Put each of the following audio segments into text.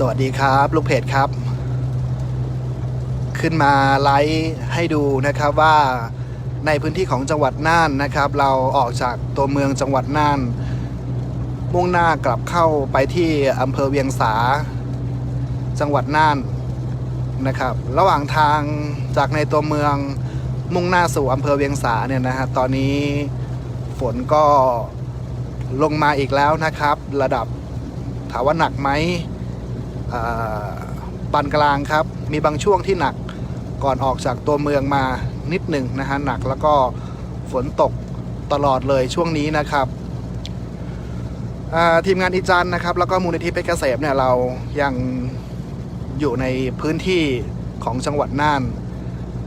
สวัสดีครับ ลูกเพจครับ ขึ้นมาไลฟ์ให้ดูนะครับว่าในพื้นที่ของจังหวัดน่านนะครับ เราออกจากตัวเมืองจังหวัดน่าน มุ่งหน้ากลับเข้าไปที่อำเภอเวียงสา จังหวัดน่านนะครับ ระหว่างทางจากในตัวเมืองมุ่งหน้าสู่อำเภอเวียงสาเนี่ยนะฮะตอนนี้ฝนก็ลงมาอีกแล้วนะครับ ระดับถามว่าหนักไหม ปานกลางครับ มีบางช่วงที่หนักก่อนออกจากตัวเมืองมานิดหนึ่งนะฮะหนักแล้วก็ฝนตกตลอดเลยช่วงนี้นะครับทีมงานอีจันนะครับ แล้วก็มูลนิธิเพชรเกษมเนี่ยเรายังอยู่ในพื้นที่ของจังหวัดน่าน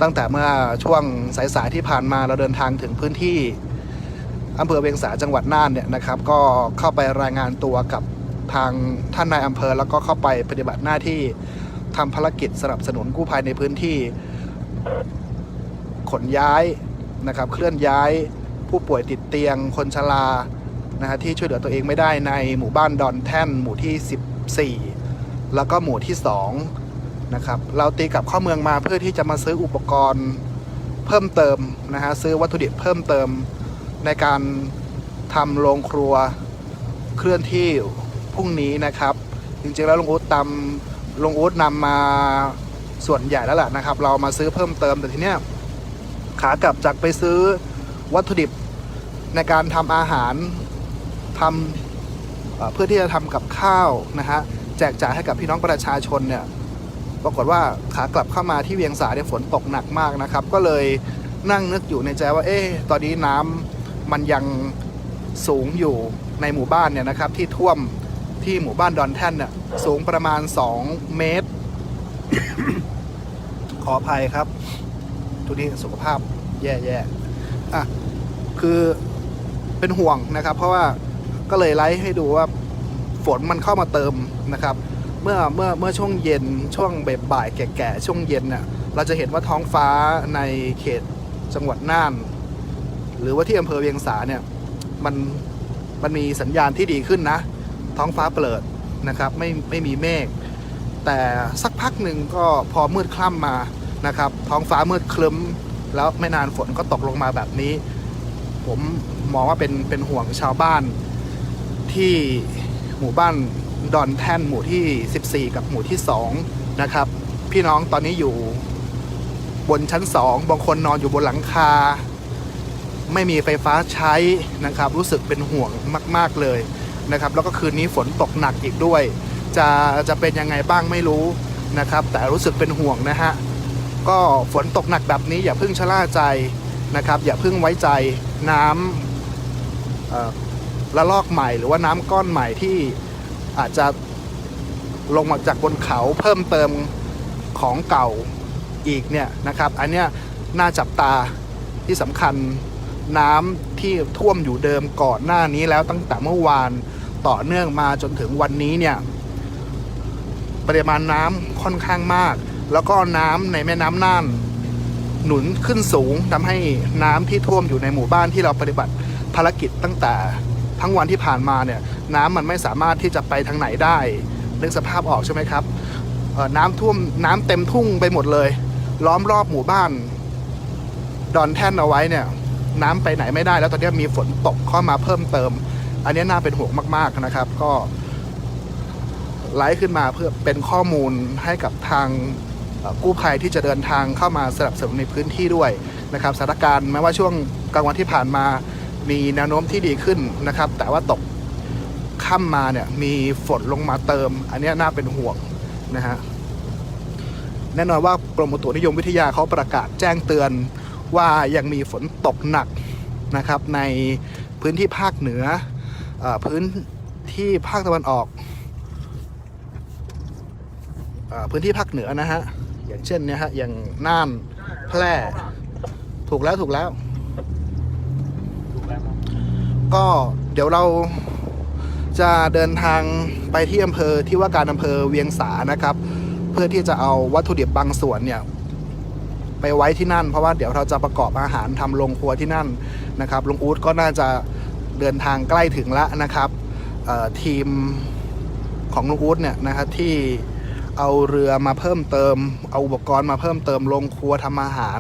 ตั้งแต่เมื่อช่วงสายๆที่ผ่านมาเราเดินทางถึงพื้นที่อำเภอเวียงสาจังหวัดน่านเนี่ยนะครับ ก็เข้าไปรายงานตัวกับ ทางท่านนายอำเภอ แล้วก็เข้าไปปฏิบัติหน้าที่ทำภารกิจสนับสนุนกู้ภัยในพื้นที่ ขนย้ายนะครับ เคลื่อนย้ายผู้ป่วยติดเตียง คนชรานะฮะที่ช่วยเหลือตัวเองไม่ได้ในหมู่บ้านดอนแท่น หมู่ที่ 14 แล้วก็หมู่ที่2นะครับเราตีกลับเข้าเมืองมาเพื่อที่จะมาซื้ออุปกรณ์เพิ่มเติมนะฮะซื้อวัตถุดิบเพิ่มเติมในการทำโรงครัวเคลื่อนที่ รุ่งนี้นะครับ จริงๆแล้วลุงอู๊ดตำลุงอู๊ดนำมาส่วนใหญ่แล้วแหละนะครับ เรามาซื้อเพิ่มเติมแต่ทีเนี้ยขากลับจากไปซื้อวัตถุดิบในการทำอาหารทำเอ่อเพื่อที่จะทำกับข้าวนะฮะแจกจ่ายให้กับพี่น้องประชาชนเนี่ยปรากฏว่าขากลับเข้ามาที่เวียงสาเนี่ยฝนตกหนักมากนะครับ ก็เลยนั่งนึกอยู่ในใจว่า เอ๊ะตอนนี้น้ำมันยังสูงอยู่ในหมู่บ้านเนี่ยนะครับ ที่ท่วม ที่หมู่บ้านดอนแท่นเนี่ยสูงประมาณ 2 เมตร ขออภัยครับ ทุกนี้สุขภาพแย่ๆอะคือเป็นห่วงนะครับ เพราะว่าก็เลยไลฟ์ให้ดูว่าฝนมันเข้ามาเติมนะครับ เมื่อเมื่อเมื่อช่วงเย็นช่วงบ่ายแก่ๆช่วงเย็นเนี่ยเราจะเห็นว่าท้องฟ้าในเขตจังหวัดน่าน หรือว่าที่อำเภอเวียงสาเนี่ยมันมันมีสัญญาณที่ดีขึ้นนะ ท้องฟ้าเปิดนะครับไม่ไม่มีเมฆแต่สักพักหนึ่งก็พอมืดคล่ำมานะครับ ท้องฟ้ามืดคลึ้ม แล้วไม่นานฝนก็ตกลงมาแบบนี้ ผมมองว่าเป็นเป็นห่วงชาวบ้าน ที่หมู่บ้านดอนแท่นหมู่ที่ 14 กับหมู่ที่ 2 นะครับ พี่น้องตอนนี้อยู่บนชั้น 2 บางคนนอนอยู่บนหลังคา ไม่มีไฟฟ้าใช้นะครับ รู้สึกเป็นห่วงมาก ๆเลย นะครับแล้วก็คืนนี้ฝนตกหนักอีกด้วย จะจะเป็นยังไงบ้างไม่รู้นะครับ แต่รู้สึกเป็นห่วงนะฮะก็ฝนตกหนักแบบนี้อย่าเพิ่งชะล่าใจนะครับ อย่าเพิ่งไว้ใจน้ำละลอกใหม่ หรือว่าน้ำก้อนใหม่ที่อาจจะลงมาจากบนเขาเพิ่มเติมของเก่าอีกเนี่ยนะครับ อันเนี้ยน่าจับตาที่สำคัญน้ำที่ท่วมอยู่เดิมก่อนหน้านี้แล้วตั้งแต่เมื่อวาน ต่อเนื่องมาจนถึงวันนี้เนี่ยปริมาณน้ำค่อนข้างมาก แล้วก็น้ำในแม่น้ำน่านหนุนขึ้นสูงทำให้น้ำที่ท่วมอยู่ในหมู่บ้านที่เราปฏิบัติภารกิจตั้งแต่ทั้งวันที่ผ่านมาเนี่ยน้ำมันไม่สามารถที่จะไปทางไหนได้นึกสภาพออกใช่ไหมครับน้ำท่วมน้ำเต็มทุ่งไปหมดเลย ล้อมรอบหมู่บ้าน ดอนแท่นเอาไว้เนี่ย น้ำไปไหนไม่ได้ แล้วตอนนี้มีฝนตกเข้ามาเพิ่มเติม อันนี้น่าเป็นห่วงมาก ๆนะครับ ก็ไลฟ์ขึ้นมาเพื่อเป็นข้อมูลให้กับทางกู้ภัยที่จะเดินทางเข้ามาสนับสนุนในพื้นที่ด้วยนะครับสถานการณ์แม้ว่าช่วงกลางวันที่ผ่านมามีแนวโน้มที่ดีขึ้นนะครับ แต่ว่าตกค่ำมาเนี่ยมีฝนลงมาเติม อันนี้น่าเป็นห่วงนะฮะแน่นอนว่ากรมอุตุนิยมวิทยาเขาประกาศแจ้งเตือนว่ายังมีฝนตกหนักนะครับในพื้นที่ภาคเหนือ พื้นที่ภาคตะวันออกออพื้นที่ภาคเหนือนะฮะ อย่างเช่นเนี่ยฮะ อย่างน่าน แพร่ ถูกแล้วถูกแล้ว ก็เดี๋ยวเราจะเดินทางไปที่อำเภอที่ว่าการอำเภอเวียงสานะครับ เพื่อที่จะเอาวัตถุดิบบางส่วนเนี่ยไปไว้ที่นั่น เพราะว่าเดี๋ยวเราจะประกอบอาหารทำโรงครัวที่นั่นนะครับลุงอู๊ดก็น่าจะ เดินทางใกล้ถึงแล้วนะครับทีมของลุงอู๊ดเนี่ยนะครับที่เอาเรือมาเพิ่มเติม เอาอุปกรณ์มาเพิ่มเติมลงครัวทำอาหาร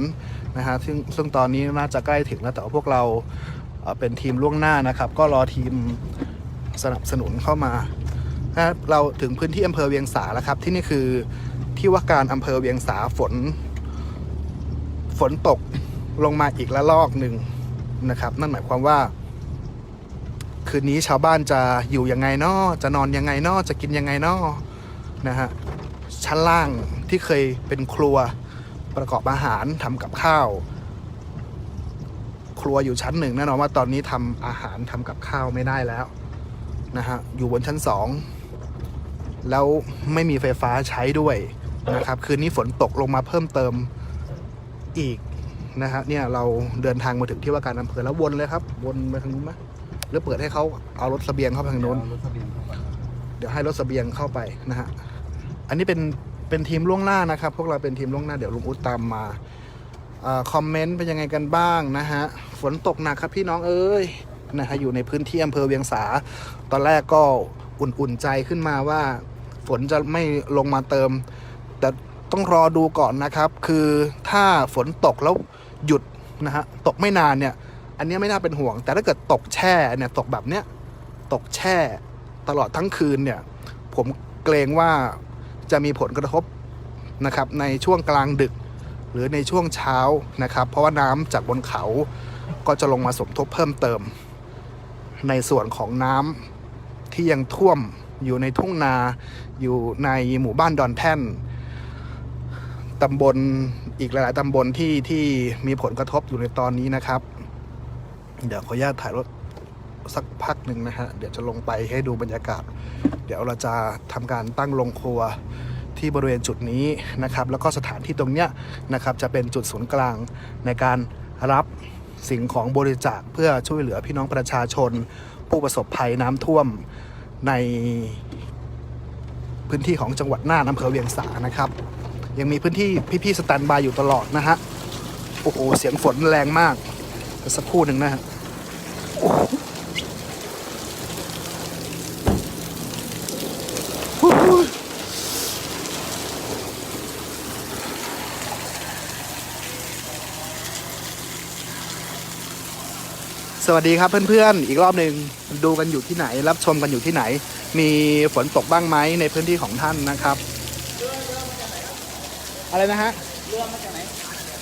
นะฮะซึ่งซึ่งตอนนี้น่าจะใกล้ถึงแล้วแต่ว่าพวกเราเป็นทีมล่วงหน้านะครับ ก็รอทีมสนับสนุนเข้ามาถ้าเราถึงพื้นที่อำเภอเวียงสาแล้วครับ ที่นี่คือที่ว่าการอำเภอเวียงสาฝน ฝนตกลงมาอีกละลอกหนึ่งนะครับ นั่นหมายความว่า คืนนี้ชาวบ้านจะอยู่ยังไงนอจะนอนยังไงนอจะกินยังไงนอนะฮะชั้นล่างที่เคยเป็นครัวประกอบอาหารทำกับข้าว ครัวอยู่ชั้นหนึ่งแน่นอนว่าตอนนี้ทำอาหารทำกับข้าวไม่ได้แล้วนะฮะอยู่บนชั้นสองแล้วไม่มีไฟฟ้าใช้ด้วยนะครับ คืนนี้ฝนตกลงมาเพิ่มเติมอีกนะฮะเนี่ยเราเดินทางมาถึงที่ว่าการอำเภอแล้ววนเลยครับ วนไปทางนู้นไหม หรือเปิดให้เขาเอารถเสบียงเข้าไปทางโน้น รถทะเบียนเข้าไปเดี๋ยวให้รถเสบียงเข้าไปนะฮะ อันนี้เป็นเป็นทีมล่วงหน้านะครับ พวกเราเป็นทีมล่วงหน้าเดี๋ยวลุงอุ๊ดตามมาอาคอมเมนต์เป็นยังไงกันบ้างนะฮะ ฝนตกหนักครับพี่น้องเอ้ยนะฮะอยู่ในพื้นที่อำเภอเวียงสา ตอนแรกก็อุ่นๆใจขึ้นมาว่า ฝนจะไม่ลงมาเติม แต่ต้องรอดูก่อนนะครับ คือถ้าฝนตกแล้วหยุดนะฮะตกไม่นานเนี่ย อันนี้ไม่น่าเป็นห่วง แต่ถ้าเกิดตกแช่เนี่ยตกแบบเนี้ยตกแช่ตลอดทั้งคืนเนี่ยผมเกรงว่าจะมีผลกระทบนะครับในช่วงกลางดึกหรือในช่วงเช้านะครับ เพราะว่าน้ำจากบนเขาก็จะลงมาสมทบเพิ่มเติม ในส่วนของน้ำที่ยังท่วมอยู่ในทุ่งนาอยู่ในหมู่บ้านดอนแท่นตำบลอีกหลาย ๆตำบลที่ที่มีผลกระทบอยู่ในตอนนี้นะครับ เดี๋ยวขออนุญาตถ่ายรถสักพักหนึ่งนะฮะ เดี๋ยวจะลงไปให้ดูบรรยากาศ เดี๋ยวเราจะทำการตั้งโรงครัวที่บริเวณจุดนี้นะครับ แล้วก็สถานที่ตรงเนี้ยนะครับจะเป็นจุดศูนย์กลางในการรับสิ่งของบริจาคเพื่อช่วยเหลือพี่น้องประชาชน ผู้ประสบภัยน้ำท่วมในพื้นที่ของจังหวัดน่านอำเภอเวียงสานะครับ ยังมีพื้นที่พี่ๆสแตนบายอยู่ตลอดนะฮะโอ้โหเสียงฝนแรงมาก เดี๋ยวสักครู่หนึ่งนะฮะสวัสดีครับเพื่อนๆ อีกรอบหนึ่งดูกันอยู่ที่ไหน รับชมกันอยู่ที่ไหน มีฝนตกบ้างไหมในพื้นที่ของท่านนะครับ อะไรนะฮะ เรือมาจากไหน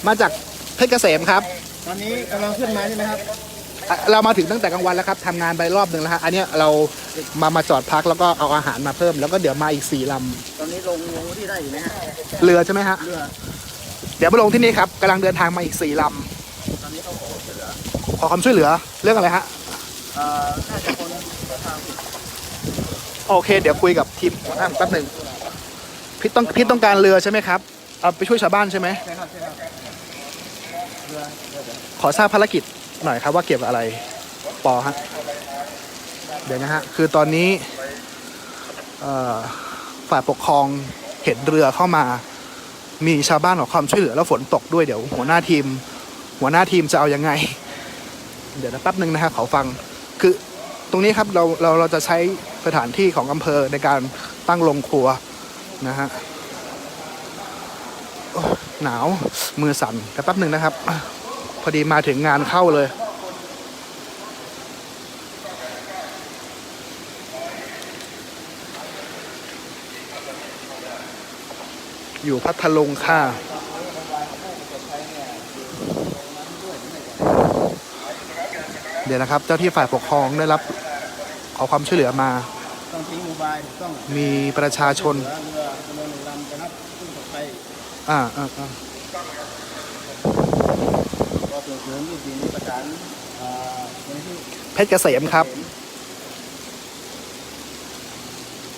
มาจากเพชรเกษมครับ ตอนนี้กำลังขึ้นมาใช่ไหมครับอะเรามาถึงตั้งแต่กลางวันแล้วครับทำงานไปรอบหนึ่งแล้วฮะอันเนี้ยเรามามาจอดพักแล้วก็เอาอาหารมาเพิ่ม แล้วก็เดี๋ยวมาอีกสี่ลตอนนี้ลงลงที่ได้อยู่ไหมฮะำเรือใช่ไหมฮะ เรือเดี๋ยวมาลงที่นี่ครับกำลังเดินทางมาอีกสี่ลตอนนี้เขาขอเรือำขอความช่วยเหลือเรื่องอะไรฮะ เอ่อน่าจะคนประทางผิดโอเค เดี๋ยวคุยกับทีมหัวหน้าแป๊บหนึ่งพี่ต้องพี่ต้องการเรือใช่ไหมครับเอาไปช่วยชาวบ้านใช่ไหมใช่ครับใช่ครับ ขอทราบภารกิจหน่อยครับว่าเกี่ยวกับอะไรปอฮะเดี๋ยวนะฮะ คือตอนนี้ฝ่ายปกครองเห็นเรือเข้ามา มีชาวบ้านขอความช่วยเหลือแล้วฝนตกด้วยเดี๋ยว หัวหน้าทีม หัวหน้าทีมจะเอายังไง เดี๋ยวนะแป๊บหนึ่งนะฮะขอฟัง คือตรงนี้ครับเราเราเราจะใช้สถานที่ของอำเภอในการตั้งโรงครัวนะฮะ หนาวมือสั่นแต่แป๊บหนึ่งนะครับ พอดีมาถึงงานเข้าเลยอยู่พัทลุงค่ะ เดี๋ยวนะครับ เจ้าที่ฝ่ายปกครองได้รับขอความช่วยเหลือมาต้องทิ้งโมบายถูกต้องมีประชาชนเรื อเรือเรือหนึ่งลำจะนับขึ้นต่อไปอ่าอ่าอ่าก็ส่งเสริมที่ดินประสานเอ่อในที่เพชรเกษมครับ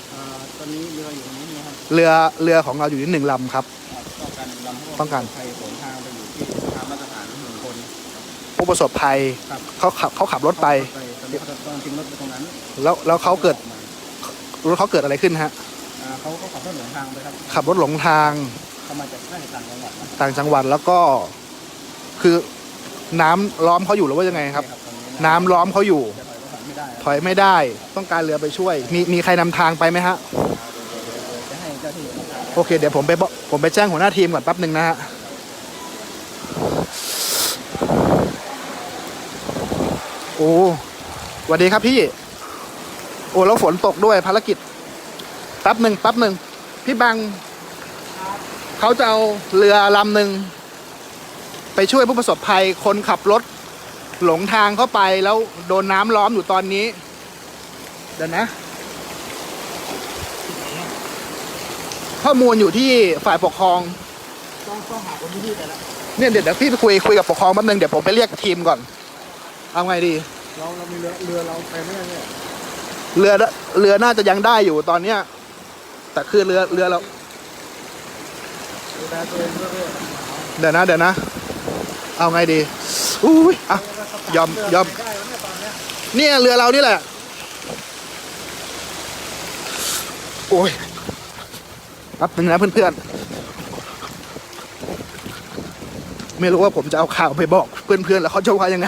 เอ่อตอนนี้เรืออยู่ตรงนี้นะครับเรือเรือของเราอยู่ที่หนึ่งลำครับต้องการลำพวต้องการใครสวนทางไปอยู่ที่ตามมาตรฐานหนึ่งคนผู้ประสบภัยครับเขาขับเขาขับรถไป ตอนนี้เขาต้องทิ้งรถไปตรงนั้นแล้วแล้วเขาเกิดรถเขาเกิดอะไรขึ้นฮะอ่าเขาเขาขับรถหลงทางไปครับ ขับรถหลงทาง เขามาจากน่าจะต่างจังหวัดนะต่างจังหวัดแล้วก็ คือน้ำล้อมเขาอยู่หรือว่ายังไงครับใช่ตอนนี้น้ำล้อมเขาอยู่ จะถอยรถผ่านอยไม่ได้ถอยไม่ได้ ต้องการเรือไปช่วย มีมีใครนำทางไปไหมฮะ จะให้เจ้าที่นำทางโอเค เดี๋ยวผมไปบอกผมไปแจ้งหัวหน้าทีมก่อนแป๊บหนึ่งนะฮะ โอ้สวัสดีครับพี่ โอ้แล้วฝนตกด้วยภารกิจ แป๊บหนึ่งแป๊บหนึ่งพี่บัง เขาจะเอาเรือลำหนึ่งไปช่วยผู้ประสบภัยคนขับรถหลงทางเข้าไปแล้วโดนน้ำล้อมอยู่ตอนนี้ เดี๋ยวนะ ข้อมูลอยู่ที่ฝ่ายปกครองต้องต้องหาคนที่ที่ไปแล้วเนี่ยเดี๋ยวเดี๋ยวพี่ไปคุยคุยกับปกครองแป๊บนึงเดี๋ยวผมไปเรียกทีมก่อน เอาไงดี เราเรามีเรือเรือเราไปไม่ได้เนี่ยเรือเรือน่าจะยังได้อยู่ตอนเนี้ยแต่คือเรือเรือเรา ดูแลตัวเองด้วยเดี๋ยวนะเดี๋ยวนะ เอาไงดีอุ้ยอะยอมยอมได้แล้วเนี่ยตอนเนี้ยเนี่ยเรือเรานี่แหละ โอ้ยแป๊บนึงนะเพื่อนๆ ไม่รู้ว่าผมจะเอาข่าวไปบอกเพื่อนๆ แล้วเขาจะว่ายังไง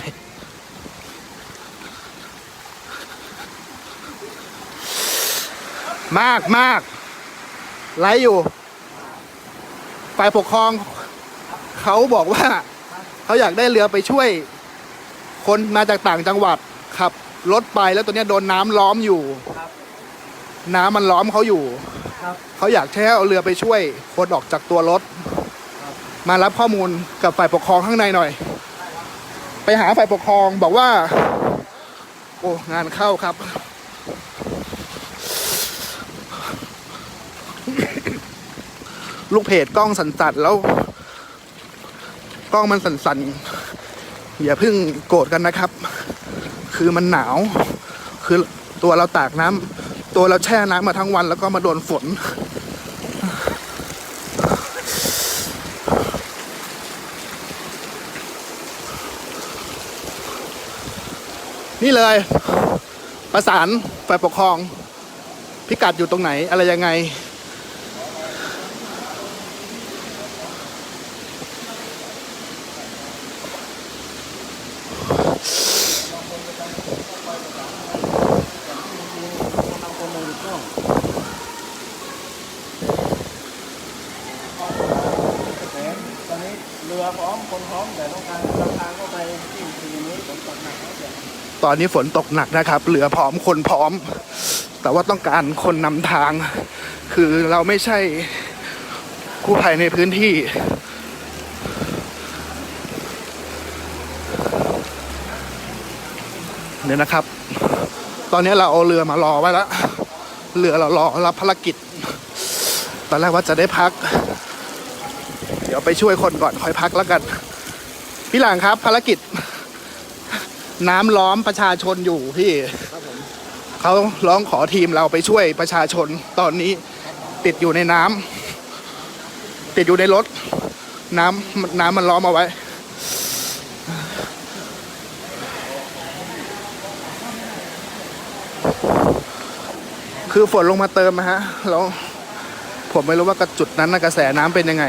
มากมากไลฟ์อยู่ ฝ่ายปกครองเขาบอกว่าเขาอยากได้เรือไปช่วย คนมาจากต่างจังหวัดขับรถไปแล้วตัวเนี้ยโดนน้ำล้อมอยู่ ครับ น้ำมันล้อมเขาอยู่ ครับ เขาอยากแค่เอาเรือไปช่วยคนออกจากตัวรถ ครับ มารับข้อมูลกับฝ่ายปกครองข้างในหน่อย ไปหาฝ่ายปกครองบอกว่า โอ้งานเข้าครับ ลูกเพจกล้องสั่นแล้ว กล้องมันสั่นอย่าเพิ่งโกรธกันนะครับ คือมันหนาว คือตัวเราตากน้ำตัวเราแช่น้ำมาทั้งวัน แล้วก็มาโดนฝน นี่เลย ประสานฝ่ายปกครอง พิกัดอยู่ตรงไหนอะไรยังไง ทำคนมองดูกล้องแต่ตอนนี้ เรือพร้อมคนพร้อมแต่ต้องการนำทางเข้าไปที่ทีนี้ฝนตกหนักแล้วเดี๋ยตอนนี้ฝนตกหนักนะครับเหลือพร้อมคนพร้อม แต่ว่าต้องการคนนำทาง คือเราไม่ใช่กู้ภัยในพื้นที่ เนี่ยนะครับ ตอนนี้เราเอาเรือมารอไว้แล้ว เรือเรารอรับภารกิจ ตอนแรกว่าจะได้พัก ดี๋ยวไปช่วยคนก่อนค่อยพักแล้วกัน พี่หลังครับภารกิจ น้ำล้อมประชาชนอยู่พี่เขาร้องขอทีมเราไปช่วยประชาชนตอนนี้ติดอยู่ในน้ำติดอยู่ในรถ น้ำน้ำมันล้อมเอาไว้คือฝนลงมาเติมนะฮะ แล้วผมไม่รู้ว่ากระจุดนั้นกระแสน้ำเป็นยังไง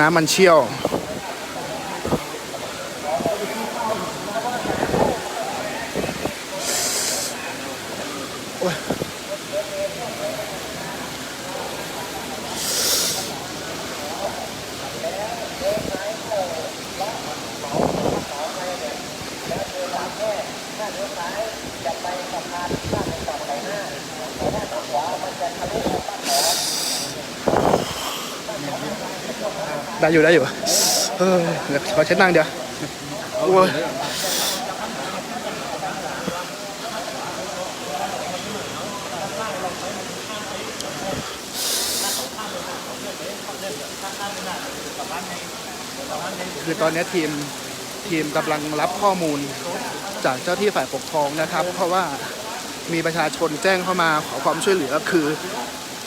น้ำมันเชี่ยว ได้อยู่ได้อยู่เออเดี๋ยวขอเช็ดนั่งเดี๋ยวโอ้ยคือตอนนี้ทีมทีมกำลังรับข้อมูลจากเจ้าที่ฝ่ายปกครองนะครับ เพราะว่ามีประชาชนแจ้งเข้ามาขอความช่วยเหลือคือ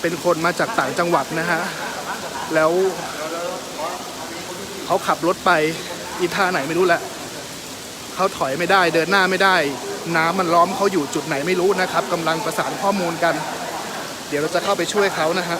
เป็นคนมาจากต่างจังหวัดนะฮะแล้ว เขาขับรถไปอีท่าไหนไม่รู้แหละเขาถอยไม่ได้เดินหน้าไม่ได้ น้ำมันล้อมเขาอยู่จุดไหนไม่รู้นะครับกำลังประสานข้อมูลกัน เดี๋ยวเราจะเข้าไปช่วยเขานะฮะ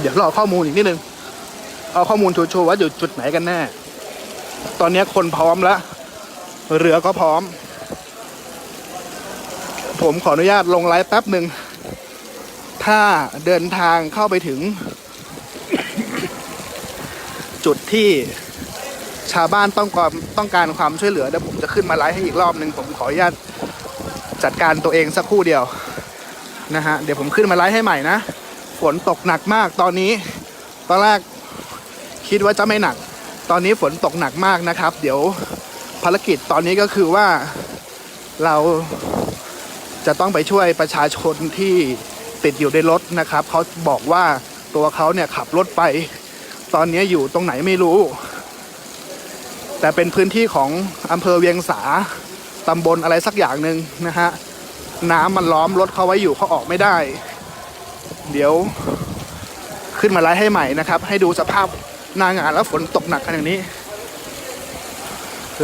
เดี๋ยวรอข้อมูลอีกนิดนึง เอาข้อมูลชัวร์ๆว่าอยู่จุดไหนกันแน่ ตอนนี้คนพร้อมแล้ว เรือก็พร้อม ผมขออนุญาตลงไลฟ์แป๊บหนึ่ง ถ้าเดินทางเข้าไปถึง จุดที่ชาวบ้านต้องการต้องการความช่วยเหลือเดี๋ยวผมจะขึ้นมาไลฟ์ให้อีกรอบหนึ่งผมขออนุญาตจัดการตัวเองสักครู่เดียวนะฮะเดี๋ยวผมขึ้นมาไลฟ์ให้ใหม่นะ ฝนตกหนักมากตอนนี้ตอนแรกคิดว่าจะไม่หนัก ตอนนี้ฝนตกหนักมากนะครับ เดี๋ยวภารกิจตอนนี้ก็คือว่าเราจะต้องไปช่วยประชาชนที่ติดอยู่ในรถนะครับ เขาบอกว่าตัวเขาเนี่ยขับรถไป ตอนนี้อยู่ตรงไหนไม่รู้ แต่เป็นพื้นที่ของอำเภอเวียงสาตำบลอะไรสักอย่างหนึ่งนะฮะน้ำมันล้อมรถเขาไว้อยู่เขาออกไม่ได้ เดี๋ยวขึ้นมาไลฟ์ให้ใหม่นะครับ ให้ดูสภาพหนางานแล้วฝนตกหนักขนาดนี้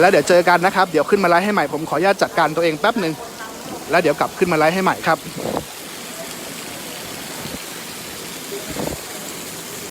แล้วเดี๋ยวเจอกันนะครับ เดี๋ยวขึ้นมาไลฟ์ให้ใหม่ผมขออนุญาตจัดการตัวเองแป๊บหนึ่งแล้วเดี๋ยวกลับขึ้นมาไลฟ์ให้ใหม่ครับ